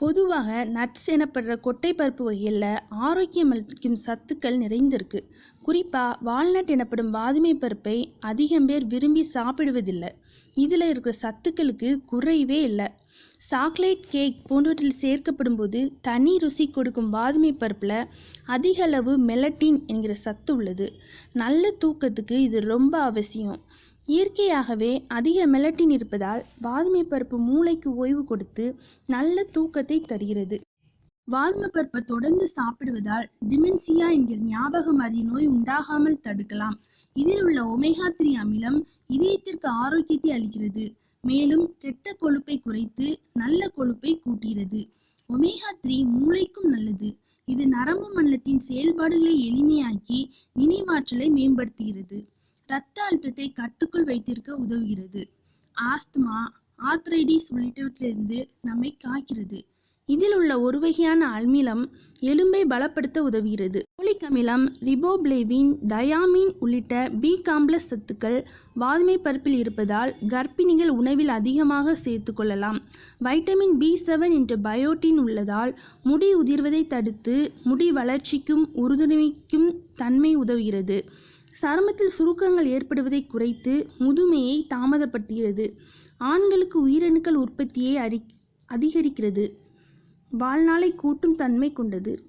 பொதுவாக நட்ஸ் எனப்படுற கொட்டை பருப்பு வகையில் ஆரோக்கியம் அளிக்கும் சத்துக்கள் நிறைந்திருக்கு. குறிப்பாக வால்நட் எனப்படும் பாதுமை பருப்பை அதிகம் பேர் விரும்பி சாப்பிடுவதில்லை. இதில் இருக்கிற சத்துக்களுக்கு குறைவே இல்லை. சாக்லேட் கேக் போன்றவற்றில் சேர்க்கப்படும்போது தனி ருசி கொடுக்கும் வாதுமை பருப்பில் அதிக அளவு மெலட்டின் என்கிற சத்து உள்ளது. நல்ல தூக்கத்துக்கு இது ரொம்ப அவசியம். இயற்கையாகவே அதிக மெலட்டின் இருப்பதால் வாதுமை பருப்பு மூளைக்கு ஓய்வு கொடுத்து நல்ல தூக்கத்தை தருகிறது. வாதுமை பருப்பை தொடர்ந்து சாப்பிடுவதால் டிமென்சியா என்கிற ஞாபக மறதி நோய் உண்டாகாமல் தடுக்கலாம். இதில் உள்ள ஒமேகா த்ரீ அமிலம் இதயத்திற்கு ஆரோக்கியத்தை அளிக்கிறது. மேலும் கெட்ட கொழுப்பை குறைத்து நல்ல கொழுப்பை கூட்டுகிறது. ஒமேகா த்ரீ மூளைக்கும் நல்லது. இது நரம்பு மண்டலத்தின் செயல்பாடுகளை எளிமையாக்கி நினைவாற்றலை மேம்படுத்துகிறது. இரத்த அழுத்தத்தை கட்டுக்குள் வைத்திருக்க உதவுகிறது. ஆஸ்துமா ஆர்த்ரைடிஸ் உள்ளிட்டவற்றிலிருந்து நம்மை காக்கிறது. இதில் உள்ள ஒரு வகையான அமிலம் எலும்பை பலப்படுத்த உதவுகிறது. போலிக் அமிலம் ரிபோப்ளேவின் தயாமின் உள்ளிட்ட பி காம்ப்ளெக்ஸ் சத்துக்கள் வாதுமை பருப்பில் இருப்பதால் கர்ப்பிணிகள் உணவில் அதிகமாக சேர்த்து கொள்ளலாம். வைட்டமின் பி செவன் என்ற பயோட்டின் உள்ளதால் முடி உதிர்வதை தடுத்து முடி வளர்ச்சிக்கும் உறுதுணைக்கும் தன்மை உதவுகிறது. சருமத்தில் சுருக்கங்கள் ஏற்படுவதை குறைத்து முதுமையை தாமதப்படுத்துகிறது. ஆண்களுக்கு உயிரணுக்கள் உற்பத்தியை அறி அதிகரிக்கிறது. வாழ்நாளை கூட்டும் தன்மை கொண்டது.